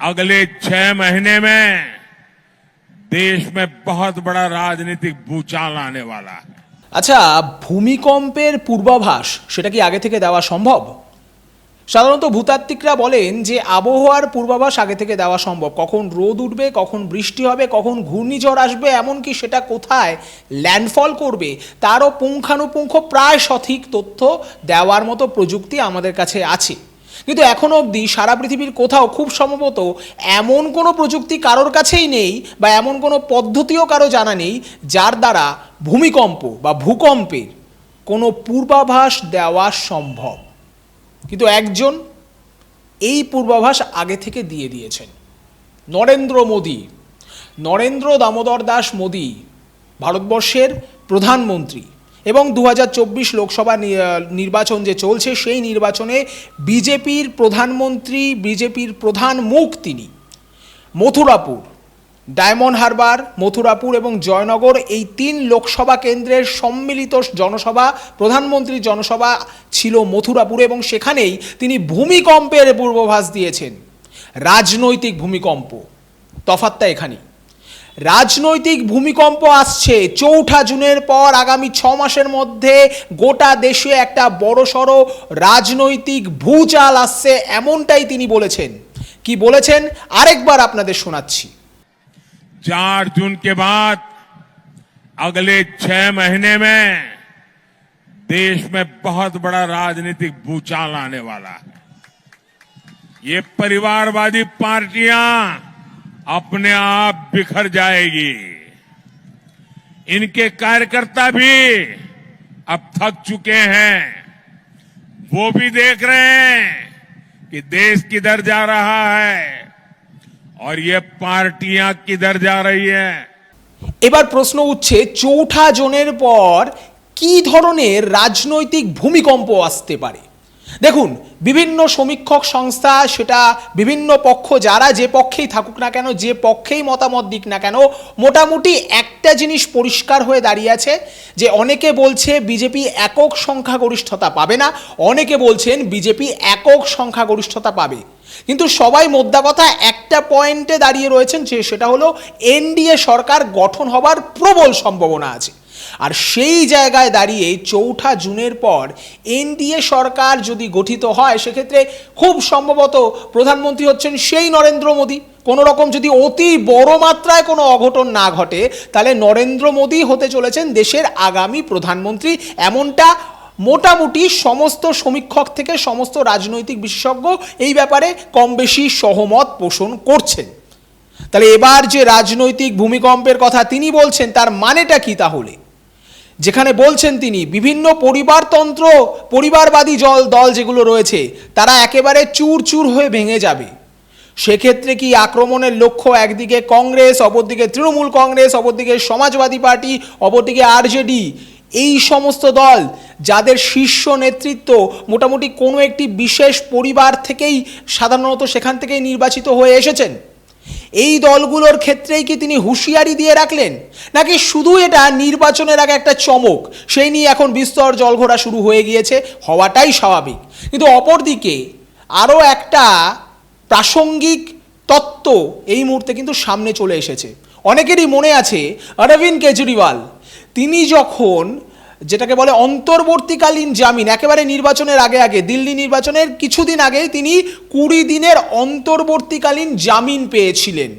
अगले छह महीने में देश में बहुत बड़ा राजनीतिक भूचाल आने वाला है আচ্ছা ভূমিকম্পের পূর্বাভাস সেটা কি আগে থেকে দেওয়া সম্ভব সাধারণত ভূতাত্ত্বিকরা বলেন যে আবহাওয়ার পূর্বাভাস আগে থেকে দেওয়া সম্ভব কখন রোদ উঠবে কখন বৃষ্টি হবে কখন ঘূর্ণিঝড় আসবে এমনকি সেটা কোথায় ল্যান্ডফল করবে তারও পুঙ্খানুপুঙ্খ প্রায় সঠিক তথ্য দেওয়ার মতো প্রযুক্তি আমাদের কাছে আছে কিন্তু এখনও অবধি সারা পৃথিবীর কোথাও খুব সম্ভবত এমন কোনো প্রযুক্তি কারোর কাছেই নেই বা এমন কোনো পদ্ধতিও কারও জানা নেই যার দ্বারা ভূমিকম্প বা ভূকম্পের কোনো পূর্বাভাস দেওয়া সম্ভব। কিন্তু একজন এই পূর্বাভাস আগে থেকে দিয়ে দিয়েছেন। নরেন্দ্র মোদী। নরেন্দ্র দামোদর দাস মোদী, ভারতবর্ষের প্রধানমন্ত্রী। এবং দু হাজার চব্বিশ লোকসভা নির্বাচন যে চলছে, সেই নির্বাচনে বিজেপির প্রধানমন্ত্রী, বিজেপির প্রধান মুখ তিনি। মথুরাপুর, ডায়মন্ড হারবার, মথুরাপুর এবং জয়নগর এই তিন লোকসভা কেন্দ্রের সম্মিলিত জনসভা প্রধানমন্ত্রীর জনসভা ছিল মথুরাপুরে এবং সেখানেই তিনি ভূমিকম্পের পূর্বাভাস দিয়েছেন। রাজনৈতিক ভূমিকম্প। তফাৎটা এখানেই। রাজনৈতিক ভূমিকম্প আসছে চৌঠা জুনের পর আগামী ছ মাসের মধ্যে গোটা দেশে একটা বড়সড় রাজনৈতিক ভূচাল আসছে এমনটাই তিনি বলেছেন কি বলেছেন আরেকবার আপনাদের শোনাচ্ছি चार जून के बाद अगले छह महीने में देश में बहुत बड़ा राजनीतिक भूचाल आने वाला है ये परिवारवादी पार्टियां अपने आप बिखर जाएगी इनके कार्यकर्ता भी अब थक चुके हैं वो भी देख रहे हैं कि देश किधर जा रहा है और ये पार्टियां किधर जा रही है এবার প্রশ্ন উঠছে চৌঠা জোনের পর কি ধরনের রাজনৈতিক ভূমিকম্প আসতে পারে দেখুন, বিভিন্ন সমীক্ষক সংস্থা, সেটা বিভিন্ন পক্ষ, যারা যে পক্ষেই থাকুক না কেন, যে পক্ষেই মতামত দিক না কেন, মোটামুটি একটা জিনিস পরিষ্কার হয়ে দাঁড়িয়ে আছে, যে অনেকে বলছে বিজেপি একক সংখ্যাগরিষ্ঠতা পাবে না, অনেকে বলছেন বিজেপি একক সংখ্যাগরিষ্ঠতা পাবে। কিন্তু সবাই মোদ্দা কথা, একটা পয়েন্টে দাঁড়িয়ে রয়েছেন যে সেটা হলো এনডিএ সরকার গঠন হবার প্রবল সম্ভাবনা আছে। আর সেই জায়গায় দাঁড়িয়ে চৌঠা জুনের পর এনডিএ সরকার যদি গঠিত হয়, সেক্ষেত্রে খুব সম্ভবত প্রধানমন্ত্রী হচ্ছেন সেই নরেন্দ্র মোদী। কোনো রকম যদি অতি বড় মাত্রায় কোনো অঘটন না ঘটে, তাহলে নরেন্দ্র মোদী হতে চলেছেন দেশের আগামী প্রধানমন্ত্রী। এমনটা মোটামুটি সমস্ত সমীক্ষক থেকে সমস্ত রাজনৈতিক বিশেষজ্ঞ এই ব্যাপারে কম বেশি সহমত পোষণ করছেন। তাহলে এবার যে রাজনৈতিক ভূমিকম্পের কথা তিনি বলছেন, তার মানেটা কি তাহলে? যেখানে বলছেন তিনি, বিভিন্ন পরিবারতন্ত্র পরিবারবাদী জল, দল যেগুলো রয়েছে, তারা একেবারে চুর চুর হয়ে ভেঙে যাবে। সেক্ষেত্রে কি আক্রমণের লক্ষ্য একদিকে কংগ্রেস, অপরদিকে তৃণমূল কংগ্রেস, অপরদিকে সমাজবাদী পার্টি, অপরদিকে আরজেডি? এই সমস্ত দল, যাদের শীর্ষ নেতৃত্ব মোটামুটি কোনো একটি বিশেষ পরিবার থেকেই সাধারণত সেখান থেকেই নির্বাচিত হয়ে এসেছেন? এই দলগুলোর ক্ষেত্রেই কি তিনি হুঁশিয়ারি দিয়ে রাখলেন? নাকি শুধু এটা নির্বাচনের আগে একটা চমক, সেই নিয়ে এখন বিস্তর জলঘোরা শুরু হয়ে গিয়েছে, হওয়াটাই স্বাভাবিক। কিন্তু অপরদিকে আরও একটা প্রাসঙ্গিক তত্ত্ব এই মুহূর্তে কিন্তু সামনে চলে এসেছে। অনেকেরই মনে আছে, অরবিন্দ কেজরিওয়াল, তিনি যখন যেটাকে বলে অন্তর্বর্তীকালীন জামিন, একেবারে নির্বাচনের আগে আগে, দিল্লি নির্বাচনের কিছুদিন আগেই তিনি কুড়ি দিনের অন্তর্বর্তীকালীন জামিন পেয়েছিলেন।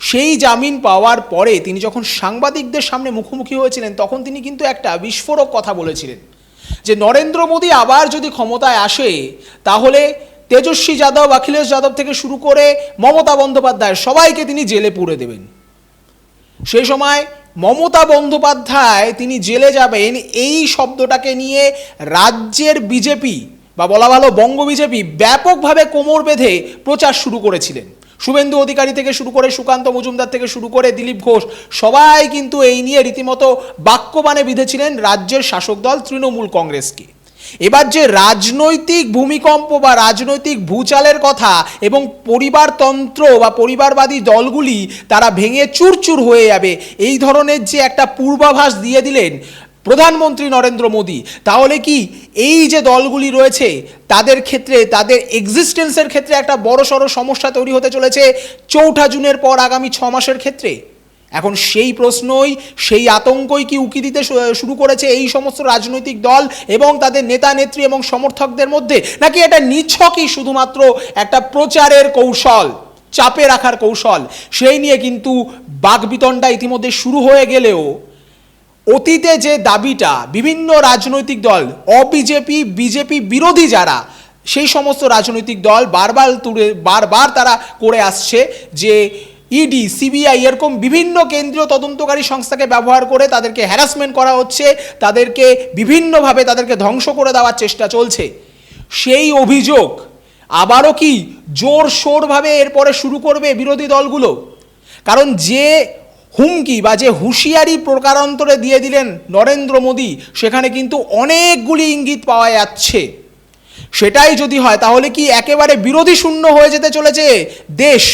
সেই জামিন পাওয়ার পরে তিনি যখন সাংবাদিকদের সামনে মুখোমুখি হয়েছিলেন, তখন তিনি কিন্তু একটা বিস্ফোরক কথা বলেছিলেন যে, নরেন্দ্র মোদী আবার যদি ক্ষমতায় আসে, তাহলে তেজস্বী যাদব, অখিলেশ যাদব থেকে শুরু করে মমতা বন্দ্যোপাধ্যায় সবাইকে তিনি জেলে পুরে দেবেন। সেই সময় মমতা বন্দ্যোপাধ্যায় তিনি জেলে যাবেন, এই শব্দটাকে নিয়ে রাজ্যের বিজেপি বা বলা ভালো বঙ্গ বিজেপি ব্যাপকভাবে কোমর বেঁধে প্রচার শুরু করেছিলেন। শুভেন্দু অধিকারী থেকে শুরু করে সুকান্ত মজুমদার থেকে শুরু করে দিলীপ ঘোষ, সবাই কিন্তু এই নিয়ে রীতিমতো বাক্যবাণে বিঁধেছিলেন রাজ্যের শাসক দল তৃণমূল কংগ্রেসকে। এবার যে রাজনৈতিক ভূমিকম্প বা রাজনৈতিক ভূচালের কথা এবং পরিবারতন্ত্র বা পরিবারবাদী দলগুলি তারা ভেঙে চুরচুর হয়ে যাবে, এই ধরনের যে একটা পূর্বাভাস দিয়ে দিলেন প্রধানমন্ত্রী নরেন্দ্র মোদী, তাহলে কি এই যে দলগুলি রয়েছে, তাদের ক্ষেত্রে, তাদের এক্সিস্টেন্সের ক্ষেত্রে একটা বড় সড়ো সমস্যা তৈরি হতে চলেছে চৌঠা জুনের পর আগামী ছ মাসের ক্ষেত্রে? এখন সেই প্রশ্নই, সেই আতঙ্কই কি উকি দিতে শুরু করেছে এই সমস্ত রাজনৈতিক দল এবং তাদের নেতা, নেত্রী এবং সমর্থকদের মধ্যে? নাকি এটা নিছকই শুধুমাত্র একটা প্রচারের কৌশল, চাপে রাখার কৌশল? সেই নিয়ে কিন্তু বাগবিতণ্ডা ইতিমধ্যে শুরু হয়ে গেলেও অতীতে যে দাবিটা বিভিন্ন রাজনৈতিক দল, অবিজেপি, বিজেপি বিরোধী যারা, সেই সমস্ত রাজনৈতিক দল বারবার তুলে, বারবার তারা করে আসছে যে ইডি সিবিআই এরকম বিভিন্ন কেন্দ্রীয় তদন্তকারী সংস্থাকে ব্যবহার করে তাদেরকে হ্যারাসমেন্ট করা হচ্ছে, তাদেরকে বিভিন্নভাবে তাদেরকে ধ্বংস করে দেওয়ার চেষ্টা চলছে। সেই অভিযোগ আবারও কি জোর সোরভাবে এরপরে শুরু করবে বিরোধী দলগুলো? কারণ যে হুমকি বা যে হুঁশিয়ারি প্রকারান্তরে দিয়ে দিলেন নরেন্দ্র মোদী, সেখানে কিন্তু অনেকগুলি ইঙ্গিত পাওয়া যাচ্ছে। সেটাই যদি হয়, তাহলে কি একেবারে বিরোধী শূন্য হয়ে যেতে চলেছে দেশ?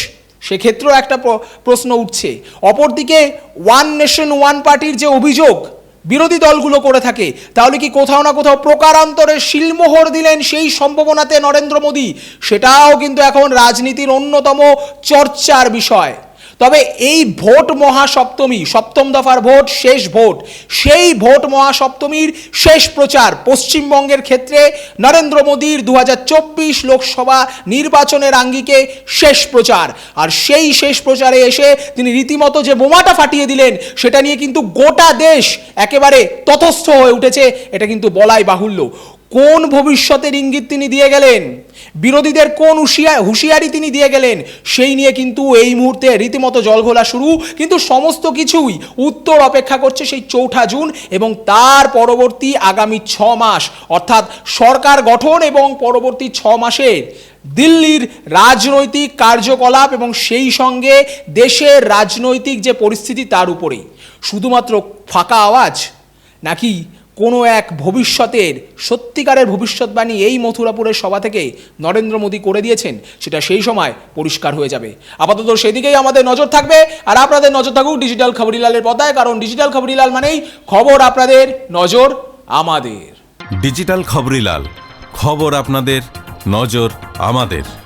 সেক্ষেত্রেও একটা প্র- প্রশ্ন উঠছে। অপরদিকে ওয়ান নেশন, ওয়ান পার্টির যে অভিযোগ বিরোধী দলগুলো করে থাকে, তাহলে কি কোথাও না কোথাও প্রকারান্তরে শিলমোহর দিলেন সেই সম্ভাবনাতে নরেন্দ্র মোদী? সেটাও কিন্তু এখন রাজনীতির অন্যতম চর্চার বিষয়। তবে এই ভোট মহাসপ্তমী, সপ্তম দফার ভোট, শেষ ভোট, সেই ভোট মহাসপ্তমীর শেষ প্রচার পশ্চিমবঙ্গের ক্ষেত্রে নরেন্দ্র মোদীর দু হাজার চব্বিশ লোকসভা নির্বাচনের আঙ্গিকে শেষ প্রচার। আর সেই শেষ প্রচারে এসে তিনি রীতিমতো যে বোমাটা ফাটিয়ে দিলেন, সেটা নিয়ে কিন্তু গোটা দেশ একেবারে তথস্থ হয়ে উঠেছে, এটা কিন্তু বলাই বাহুল্য। কোন ভবিষ্যতের ইঙ্গিত তিনি দিয়ে গেলেন? বিরোধীদের কোন হুঁশিয়া হুঁশিয়ারি তিনি দিয়ে গেলেন? সেই নিয়ে কিন্তু এই মুহূর্তে রীতিমতো জলঘোলা শুরু। কিন্তু সমস্ত কিছুই উত্তর অপেক্ষা করছে সেই চৌঠা জুন এবং তার পরবর্তী আগামী ছ মাস। অর্থাৎ সরকার গঠন এবং পরবর্তী ছ মাসের দিল্লির রাজনৈতিক কার্যকলাপ এবং সেই সঙ্গে দেশের রাজনৈতিক যে পরিস্থিতি তার উপরেই। শুধুমাত্র ফাঁকা আওয়াজ নাকি কোনো এক ভবিষ্যতের সত্যিকারের ভবিষ্যৎবাণী এই মথুরাপুরের সভা থেকে নরেন্দ্র মোদী করে দিয়েছেন, সেটা সেই সময় পরিষ্কার হয়ে যাবে। আপাতত সেদিকেই আমাদের নজর থাকবে, আর আপনাদের নজর থাকুক ডিজিটাল খবরিলালের পতায় কারণ ডিজিটাল খবরিলাল মানেই খবর আপনাদের নজর আমাদের। ডিজিটাল খবরিলাল, খবর আপনাদের, নজর আমাদের।